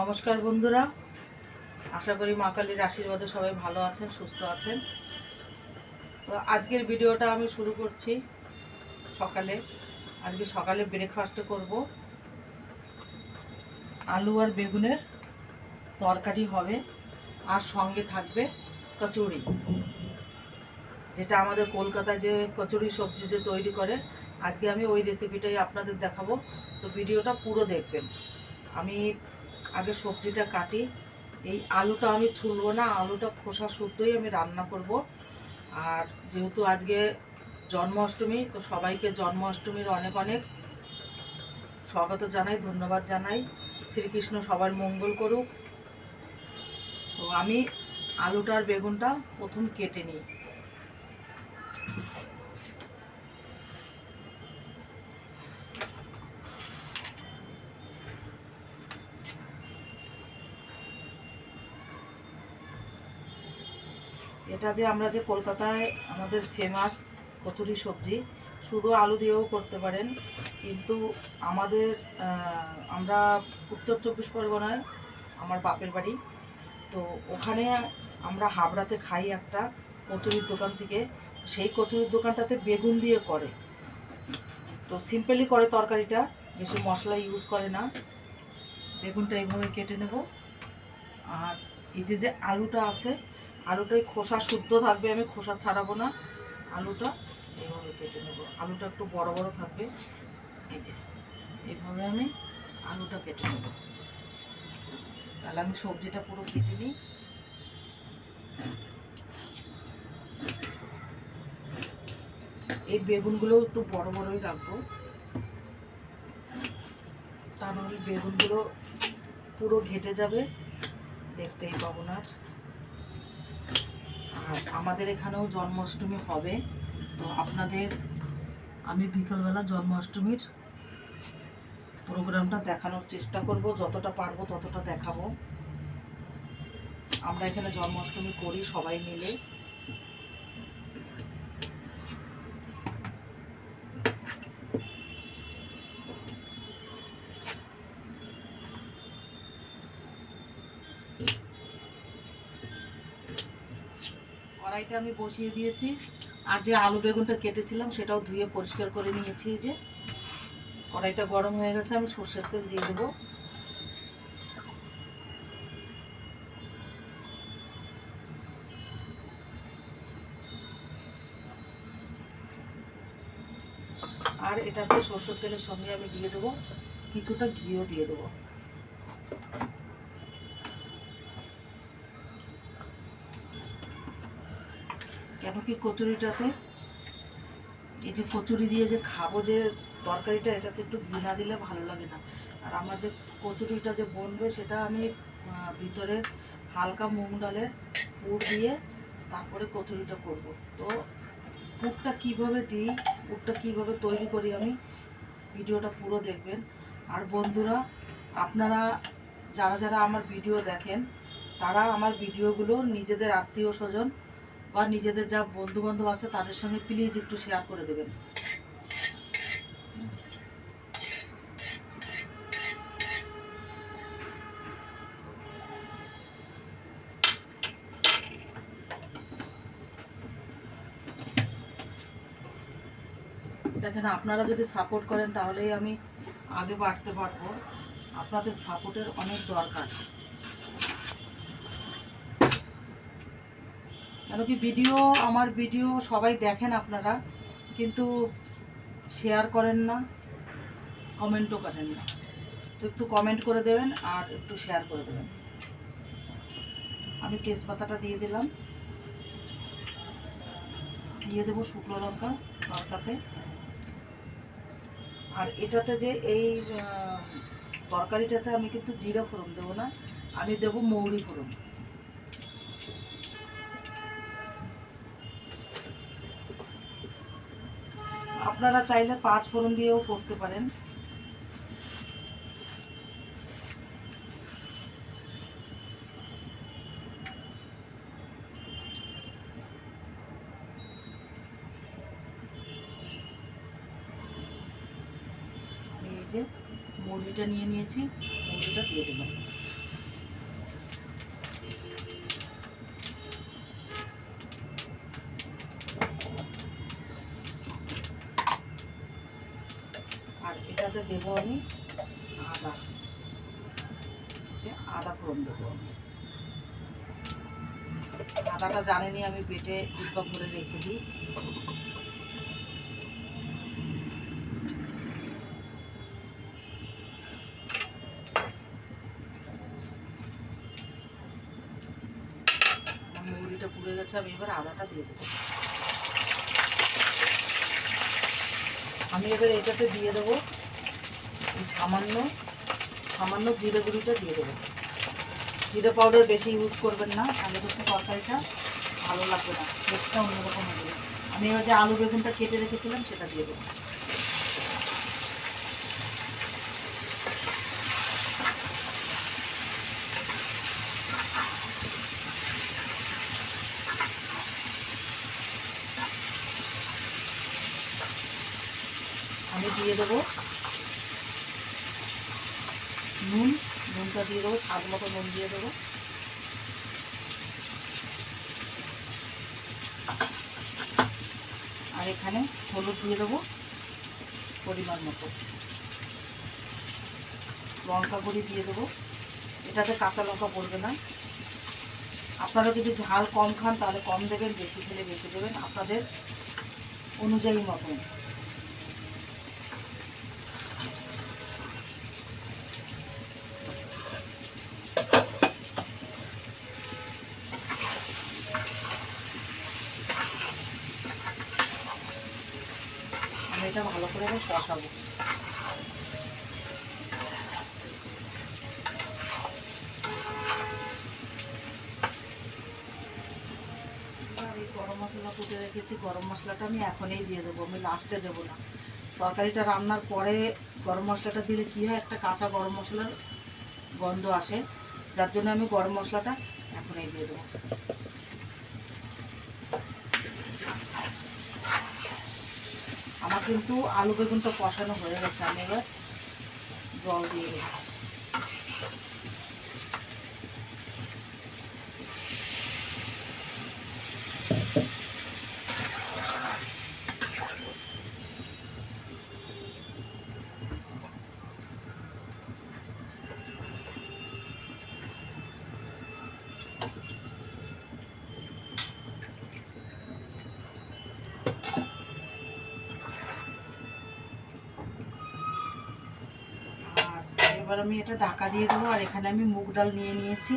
নমস্কার বন্ধুরা। আশা করি মা কালীর আশীর্বাদে সবাই ভালো আছেন, সুস্থ আছেন। তো আজকের ভিডিওটা আমি শুরু করছি সকালে। আজকে সকালে ব্রেকফাস্টে করব। আলু আর বেগুনের তরকারি হবে আর সঙ্গে থাকবে কচুরি। যেটা আমাদের কলকাতায় যে কচুরি সবজি যে তৈরি করে, আজকে আমি ওই রেসিপিটাই আপনাদের দেখাবো। তো ভিডিওটা পুরো দেখবেন। আমি আগে সবজিটা কাটি। এই আলুটা আমি ছুলবো না, আলুটা খোসা শুদ্ধই আমি রান্না করব। আর যেহেতু আজকে জন্মাষ্টমী, তো সবাইকে জন্মাষ্টমীর অনেক অনেক স্বাগত জানাই, ধন্যবাদ জানাই। শ্রীকৃষ্ণ সবার মঙ্গল করুক। তো আমি আলুটা আর বেগুনটা প্রথম কেটে নিই। এটা যে আমরা যে কলকাতায় আমাদের ফেমাস কচুরি সবজি, শুধু আলু দিয়েও করতে পারেন, কিন্তু আমাদের আমরা উত্তর চব্বিশ পরগনায় আমার বাপের বাড়ি, তো ওখানে আমরা হাবড়াতে খাই একটা কচুরির দোকান থেকে সেই কচুরির দোকানটাতে বেগুন দিয়ে করে। তো সিম্পলি করে তরকারিটা, বেশি মশলা ইউজ করে না। বেগুনটা এইভাবে কেটে নেব। আর এই যে যে আলুটা আছে আলুটাই খোসা শুদ্ধ থাকবে, আমি খোসা ছাড়াবো না। আলুটা এভাবে কেটে নেব। আলুটা একটু বড় বড় থাকবে। এই যে এইভাবে আমি আলুটা কেটে নেব। তাহলে আমি সবজিটা পুরো কেটে নিই। এই বেগুনগুলো একটু বড় বড়ই রাখব। তা নাহলে বেগুনগুলো পুরো ঘেটে যাবে। দেখতেই পাবো না আমাদের এখানেও জন্মাষ্টমী হবে। তো আপনাদের, আমি বিকালবেলা জন্মাষ্টমীর প্রোগ্রামটা দেখানোর চেষ্টা করব, যতটা পারব ততটা দেখাবো। আমরা এখানে জন্মাষ্টমী করি সবাই মিলে। কড়াইটা আমি বসিয়ে দিয়েছি। আর যে আলু বেগুনটা কেটেছিলাম, সেটাও ধুয়ে পরিষ্কার করে নিয়েছি যে। কড়াইটা গরম হয়ে গেছে, আমি সর্ষের তেল দিয়ে দেবো। আর এটাতে সর্ষের তেলের সঙ্গে আমি দিয়ে দেবো, কিছুটা ঘিও দিয়ে দেবো। কেন কি কচুরিটাতে? এই যে কচুরি দিয়ে যে খাব যে তরকারিটা, এটাতে একটু ঘি না দিলে ভালো লাগে না। আর আমার যে কচুরিটা যে বনবে, সেটা আমি ভিতরে হালকা মুগ ডালের পুর দিয়ে তারপরে কচুরিটা করব। তো পুরটা কীভাবে দিই, পুরটা কীভাবে তৈরি করি আমি, ভিডিওটা পুরো দেখবেন। আর বন্ধুরা, আপনারা, যারা যারা আমার ভিডিও দেখেন, তারা আমার ভিডিওগুলো নিজেদের আত্মীয় স্বজন বা নিজেদের যা বন্ধু বান্ধব আছে তাদের সঙ্গে প্লিজ একটু শেয়ার করে দেবেন। দেখেন, আপনারা যদি সাপোর্ট করেন তাহলেই আমি আগে বাড়তে পারব। আপনাদের সাপোর্টের অনেক দরকার। কেন কি ভিডিও, আমার ভিডিও সবাই দেখেন আপনারা, কিন্তু শেয়ার করেন না কমেন্টও করেন না। একটু কমেন্ট করে দেবেন আর একটু শেয়ার করে দেবেন। আমি তেজপাতাটা দিয়ে দিলাম। দিয়ে দেবো শুকনো লঙ্কা তরকাতে আর এটাতে যে এই তরকারিটাতে আমি কিন্তু জিরা ফোড়ন দেবো না, আমি দেবো মৌরি ফোড়ন। আপনারা চাইলে পাঁচ ফোড়ন দিয়েও করতে পারেন। এই যে মুরগিটা নিয়ে নিয়েছি, মুরগিটা দিয়ে দিলাম। এটাতে দেবো আমি। আদা। যে আদা ফোড়ন দেবো আমি। আদাটা জানেনি আমি বেটে ডিব্বা ভরে রেখে দিই। আমি এবার আদাটা দিয়ে দেবো। আমি এবার এটাতে দিয়ে দেবো সামান্য সামান্য জিরে গুঁড়িটা দিয়ে দেবেন জিরে পাউডার বেশি ইউজ করবেন না তাহলে কিন্তু তরকারিটা ভালো লাগবে না টেস্টটা অন্যরকম হবে। আমি এবার যে আলু বেগুনটা কেটে রেখেছিলাম, সেটা দিয়ে দেবো। আমি দিয়ে দেবো নুন, নুনটা দিয়ে দেবো, স্বাদ মতো নুন দিয়ে দেবো। আর এখানে হলুদ দিয়ে দেবো পরিমাণ মতো। লঙ্কা গুঁড়ি দিয়ে দেবো। এটাতে কাঁচা লঙ্কা পড়বে না। আপনারা যদি ঝাল কম খান, তাহলে কম দেবেন, বেশি খেলে বেশি দেবেন। আপনাদের অনুযায়ী মতন। এটা ভালো করে কষাবো। গরম মশলা কুটে রেখেছি, গরম মশলাটা আমি এখনই দিয়ে দেবো, আমি লাস্টে দেবো না। তরকারিটা রান্নার পরে গরম মশলাটা দিলে কী হয়, একটা কাঁচা গরম মশলার গন্ধ আসে, যার জন্য আমি গরম মশলাটা এখনই দিয়ে দেবো। কিন্তু আলু বেগুনটা কষানো হয়ে গেছে। আমি এবার জল দিয়ে দেবো আর এবার আমি এটা ঢাকা দিয়ে দেবো, আর এখানে আমি মুগ ডাল নিয়ে নিয়েছি।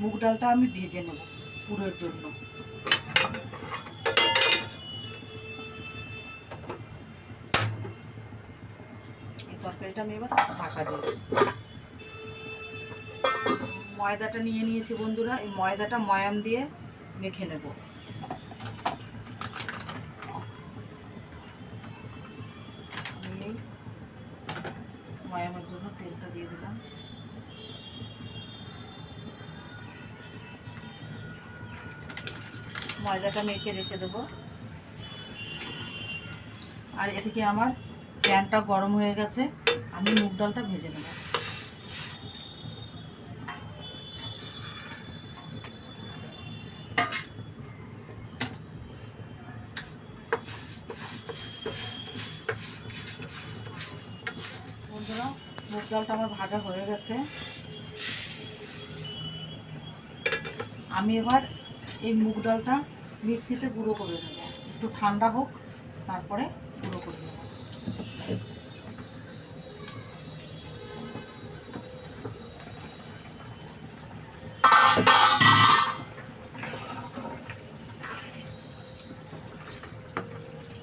মুগ ডালটা আমি ভেজে নেব পুরের জন্য। এই তরকারিটা আমি এবার ঢাকা দিয়ে ময়দাটা নিয়ে নিয়েছি বন্ধুরা, এই ময়দাটা ময়াম দিয়ে মেখে নেব। ময়দাটা মেখে রেখে দেবো। আর এদিকে আমার প্যানটা গরম হয়ে গেছে, আমি মুগ ডালটা ভেজে নেব। মুগ ডালটা আমার ভাজা হয়ে গেছে। আমি এবার এই মুগ ডালটা মিক্সিতে গুঁড়ো করে নেব একটু ঠান্ডা হোক, তারপরে গুঁড়ো করে নেব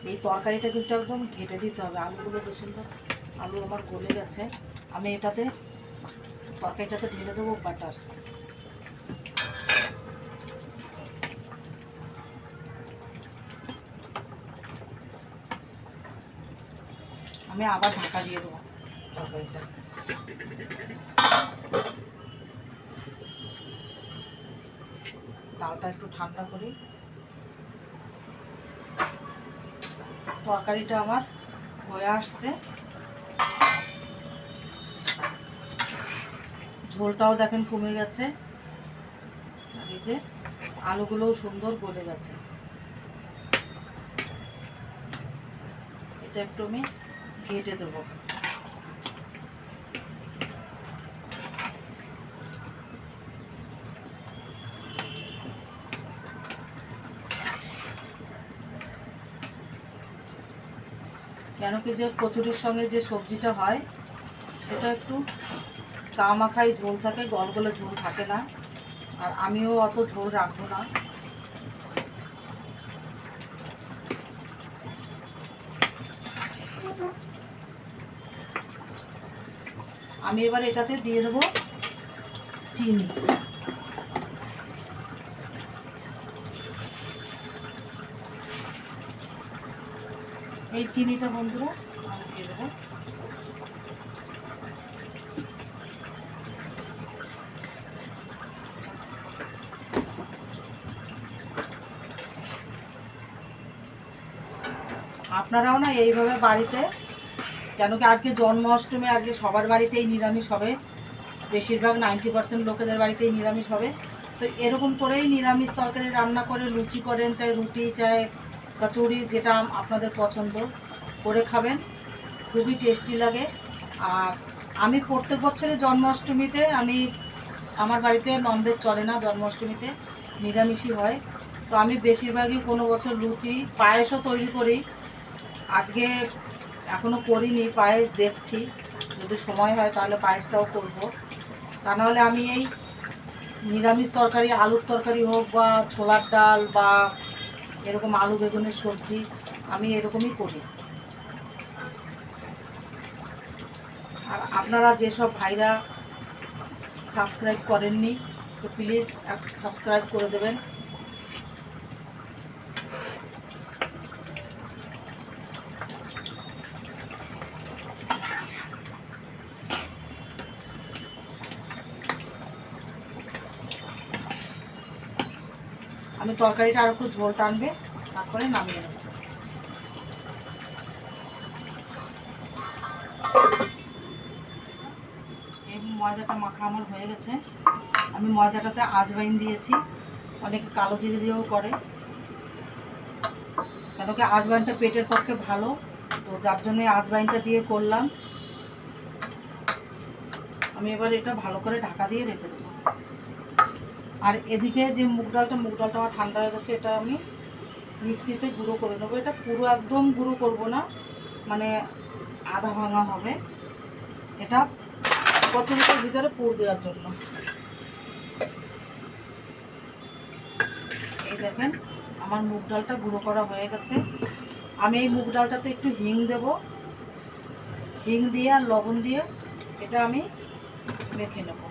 এই তরকারিটা কিন্তু একদম ঘেটে দিতে হবে। আলুগুলো তো সুন্দর, আলু আমার গলে গেছে। আমি এটাতে, তরকারিটাতে ঢেলে দেবো বাটার আমি আবার ঢাকা দিয়ে দেবো ডালটা একটু ঠান্ডা করি। তরকারিটা আমার হয়ে আসছে। ঝোলটাও দেখেন কমে গেছে। এই যে আলুগুলোও সুন্দর গলে গেছে। এটা একটু আমি কেটে দেবো। কেন কি যে কচুরির সঙ্গে যে সবজিটা হয়, সেটা একটু কামাখাই ঝোল থাকে, গলগলে ঝোল থাকে না। আর আমিও অত ঝোল রাখব না। আমি এবার এটাতে দিয়ে দেবো চিনি। এই চিনিটা বন্ধুরা আমি দিয়ে দেবো। আপনারাও না এইভাবে বাড়িতে কেন কি আজকে জন্মাষ্টমী, আজকে সবার বাড়িতেই নিরামিষ হবে। বেশিরভাগ নাইনটি পার্সেন্ট লোকেদের বাড়িতেই নিরামিষ হবে। তো এরকম করেই নিরামিষ তরকারি রান্না করে লুচি করেন, চাই রুটি, চাই কচুরি, যেটা আপনাদের পছন্দ করে খাবেন। খুবই টেস্টি লাগে। আর আমি প্রত্যেক বছরে জন্মাষ্টমীতে আমি, আমার বাড়িতে ননভেজ চলে না, জন্মাষ্টমীতে নিরামিষই হয়। তো আমি বেশিরভাগই কোনো বছর লুচি, পায়েসও তৈরি করি। আজকে এখনও করিনি, পায়েস দেখছি। যদি সময় হয় তাহলে পায়েসটাও করব। তা নাহলে আমি এই নিরামিষ তরকারি, আলুর তরকারি হোক বা ছোলার ডাল বা এরকম আলু বেগুনের সবজি, আমি এরকমই করি। আর আপনারা যেসব ভাইরা সাবস্ক্রাইব করেননি, তো প্লিজ সাবস্ক্রাইব করে দেবেন। আমি তরকারিটা আর একটু ঝোল টানবে, তারপরে নামিয়ে নেব। ময়দাটা মাখা আমার হয়ে গেছে। আমি ময়দাটাতে আজবাইন দিয়েছি। অনেক কালো জিরে দিয়েও করে। কেন কি আজবাইনটা পেটের পক্ষে ভালো, তো যার জন্য আজবাইনটা দিয়ে করলাম। আমি এবার এটা ভালো করে ঢাকা দিয়ে রেখে দেবো। আর এদিকে যে মুগ ডালটা মুগ ডালটা আমার ঠান্ডা হয়ে গেছে, এটা আমি মিক্সিতে গুঁড়ো করে নেব। এটা পুরো একদম গুঁড়ো করব না মানে আধা ভাঙা হবে। এটা কচুরিটার ভিতরে পুর দেওয়ার জন্য। এই দেখেন, আমার মুগ ডালটা গুঁড়ো করা হয়ে গেছে। আমি এই মুগ ডালটাতে একটু হিং দেব। হিং দিয়ে আর লবণ দিয়ে এটা আমি মেখে নেব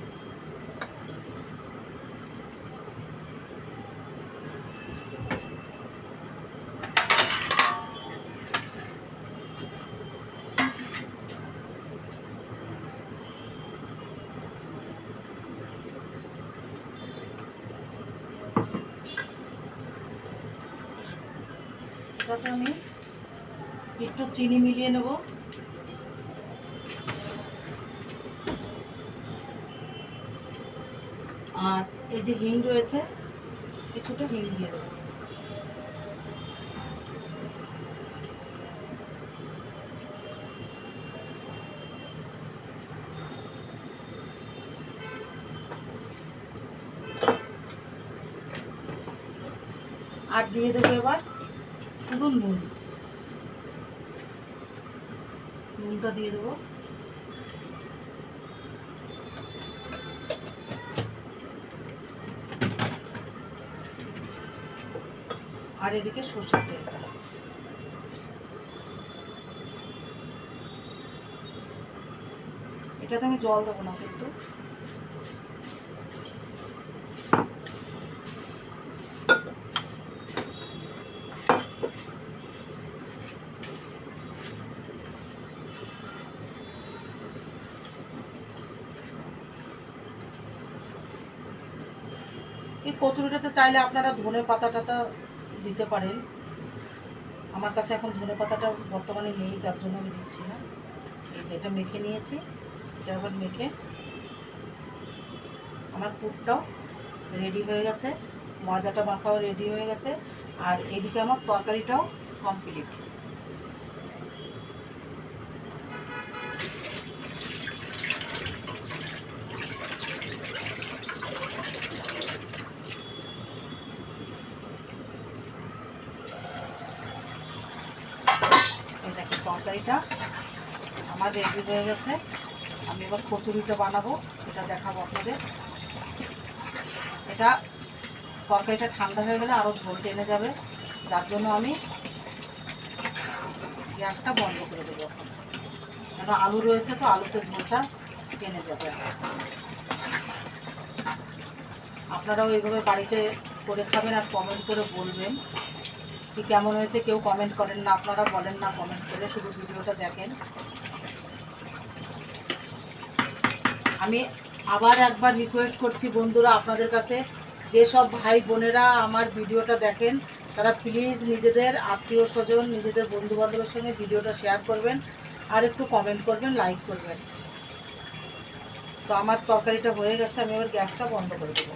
এটাতে আমি। একটু চিনি মিলিয়ে নেব। আর এই যে হিং রয়েছে, কিছুটা হিং দিয়ে দেবো। আর দিয়ে দেবো এবার শুধু নুন নুনটা দিয়ে দেবো। আর এদিকে সর্ষের তেলটা এটাতে আমি জল দেবো না কিন্তু। কচুরিটাতে চাইলে আপনারা ধনে পাতা টাতা দিতে পারেন। আমার কাছে এখন ধনে পাতাটা বর্তমানে নেই, যার জন্য আমি দিচ্ছি না। এই যে এটা মেখে নিয়েছি, এটা আবার মেখে আমার পুরটাও রেডি হয়ে গেছে, ময়দাটা মাখাও রেডি হয়ে গেছে, আর এদিকে আমার তরকারিটাও কমপ্লিট এই দেখেন তরকারি তরকারিটা আমার রেডি হয়ে গেছে। আমি এবার কচুরিটা বানাবো, এটা দেখাবো আপনাদের। এটা তরকারিটা ঠান্ডা হয়ে গেলে আরও ঝোল টেনে যাবে। যার জন্য আমি গ্যাসটা বন্ধ করে দেবো এখন। কেন আলু রয়েছে তো, আলুতে ঝোলটা টেনে যাবে। আপনারাও এইভাবে বাড়িতে করে খাবেন আর কমেন্ট করে বলবেন। কি কেমন হয়েছে কেউ কমেন্ট করেন না, আপনারা বলেন না কমেন্ট করে শুধু ভিডিওটা দেখেন। আমি আবার একবার রিকোয়েস্ট করছি বন্ধুরা আপনাদের কাছে যেসব ভাই বোনেরা আমার ভিডিওটা দেখেন, তারা প্লিজ নিজেদের আত্মীয় স্বজন, নিজেদের বন্ধু বান্ধবের সঙ্গে ভিডিওটা শেয়ার করবেন আর একটু কমেন্ট করবেন লাইক করবেন। তো আমার তরকারিটা হয়ে গেছে, আমি এবার গ্যাসটা বন্ধ করে দেবো।